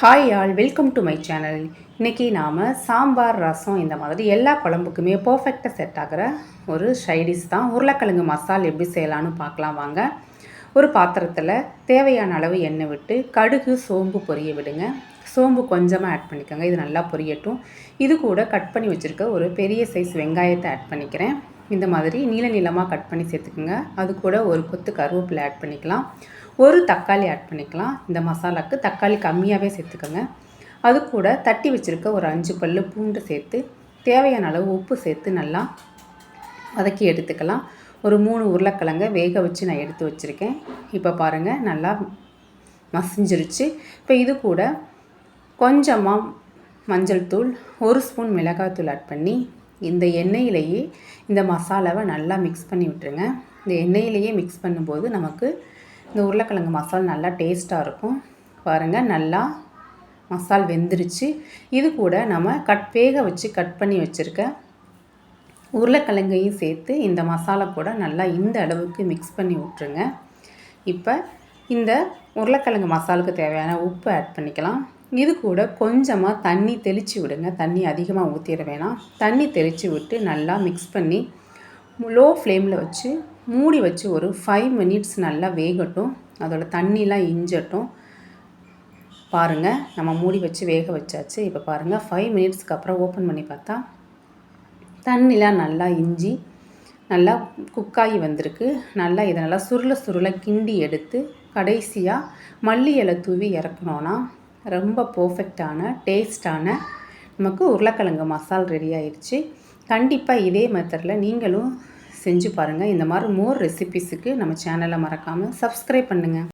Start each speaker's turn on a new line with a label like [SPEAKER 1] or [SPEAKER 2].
[SPEAKER 1] Hi all welcome to my channel இன்றைக்கி நாம் சாம்பார் ரசம் இந்த மாதிரி எல்லா குழம்புக்குமே பர்ஃபெக்டாக செட் ஆகிற ஒரு ஷைடிஷ் தான். உருளைக்கிழங்கு மசால் எப்படி செய்யலான்னு பார்க்கலாம் வாங்க. ஒரு பாத்திரத்தில் தேவையான அளவு எண்ணெய் விட்டு கடுகு சோம்பு பொரிய விடுங்க. சோம்பு கொஞ்சமாக ஆட் பண்ணிக்கோங்க இது நல்லா பொரியட்டும். இது கூட கட் பண்ணி வச்சுருக்க ஒரு பெரிய சைஸ் வெங்காயத்தை ஆட் பண்ணிக்கிறேன். இந்த மாதிரி நீள நீளமாக கட் பண்ணி சேர்த்துக்குங்க. அது கூட ஒரு கொத்து கருவேப்பிலை ஆட் பண்ணிக்கலாம். ஒரு தக்காளி ஆட் பண்ணிக்கலாம். இந்த மசாலாவுக்கு தக்காளி கம்மியாகவே சேர்த்துக்கோங்க. அது கூட தட்டி வச்சுருக்க ஒரு அஞ்சு பல் பூண்டு சேர்த்து தேவையான அளவு உப்பு சேர்த்து நல்லா வதக்கி எடுத்துக்கலாம். ஒரு மூணு உருளைக்கிழங்க வேக வச்சு நான் எடுத்து வச்சுருக்கேன். இப்போ பாருங்கள் நல்லா மசிஞ்சிருச்சு. இப்போ இது கூட கொஞ்சமாக மஞ்சள் தூள் ஒரு ஸ்பூன் மிளகாத்தூள் ஆட் பண்ணி இந்த எண்ணெயிலேயே இந்த மசாலாவை நல்லா மிக்ஸ் பண்ணி விட்டுருங்க. இந்த எண்ணெயிலேயே மிக்ஸ் பண்ணும்போது நமக்கு இந்த உருளைக்கிழங்கு மசால் நல்லா டேஸ்ட்டாக இருக்கும். பாருங்கள் நல்லா மசால் வெந்துருச்சு. இது கூட நம்ம கட் வேக வச்சு கட் பண்ணி வச்சுருக்க உருளைக்கிழங்கையும் சேர்த்து இந்த மசாலா கூட நல்லா இந்த அளவுக்கு மிக்ஸ் பண்ணி விட்ருங்க இப்போ இந்த உருளைக்கிழங்கு மசாலுக்கு தேவையான உப்பு ஆட் பண்ணிக்கலாம். இது கூட கொஞ்சமாக தண்ணி தெளித்து விடுங்க. தண்ணி அதிகமாக ஊற்றிட வேணாம். தண்ணி தெளித்து விட்டு நல்லா மிக்ஸ் பண்ணி லோ ஃப்ளேமில் வச்சு மூடி வச்சு ஒரு ஃபைவ் மினிட்ஸ் நல்லா வேகட்டும். அதோட தண்ணிலாம் இஞ்சட்டும். பாருங்கள் நம்ம மூடி வச்சு வேக வச்சாச்சு. இப்போ பாருங்கள் ஃபைவ் மினிட்ஸ்க்கு அப்புறம் ஓப்பன் பண்ணி பார்த்தா தண்ணிலாம் நல்லா இஞ்சி நல்லா குக்காகி வந்திருக்கு. நல்லா இதை நல்லா சுருள சுருளை கிண்டி எடுத்து கடைசியாக மல்லி இலை தூவி இறக்கணுன்னா ரொம்ப பர்ஃபெக்டான டேஸ்டான நமக்கு உருளைக்கிழங்கு மசால் ரெடி ஆயிடுச்சு கண்டிப்பாக இதே மெத்தடில் நீங்களும் செஞ்சு பாருங்கள் இந்த மாதிரி மோர் ரெசிபிஸுக்கு நம்ம சேனலை மறக்காமல் சப்ஸ்கிரைப் பண்ணுங்கள்